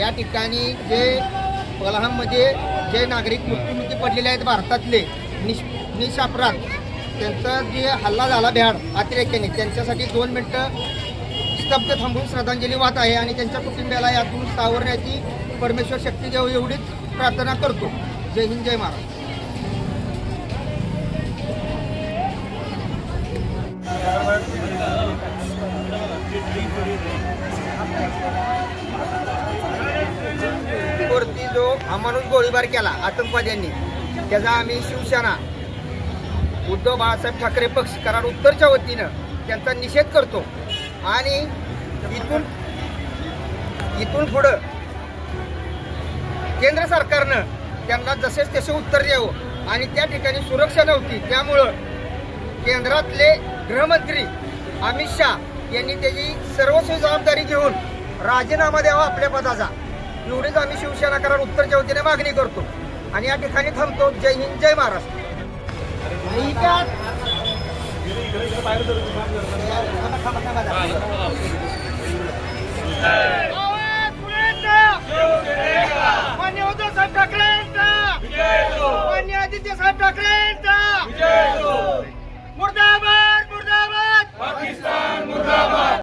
या ठिकाणी जे पलहाममध्ये जे नागरिक मृत्युमुखी पडलेले आहेत भारतातले निश निशापराध त्यांचा जे हल्ला झाला भ्याड अतिरेक्याने त्यांच्यासाठी दोन मिनटं स्तब्ध थांबून श्रद्धांजली वाहत आहे आणि त्यांच्या कुटुंबियाला यातून सावरण्याची परमेश्वर शक्ती देऊ एवढीच प्रार्थना करतो. जय हिंद जय महाराज वरती जो अमानुष गोळीबार केला आतंकवाद्यांनी त्याचा आम्ही शिवसेना उद्धव बाळासाहेब ठाकरे पक्ष कराड उत्तरच्या वतीनं त्यांचा निषेध करतो. आणि इथून इथून पुढं केंद्र सरकारनं त्यांना जसेच तसे उत्तर द्यावं. आणि त्या ठिकाणी सुरक्षा नव्हती. त्यामुळं केंद्रातले गृहमंत्री अमित शाह यांनी त्याची सर्वस्व जबाबदारी घेऊन राजीनामा द्यावा आपल्या पदाचा. एवढीच आम्ही शिवसेना करार उत्तरच्या वतीने मागणी करतो. आणि या ठिकाणी थांबतो. जय हिंद जय महाराष्ट्र. ठाकरेंचा. मुर्दाबाद.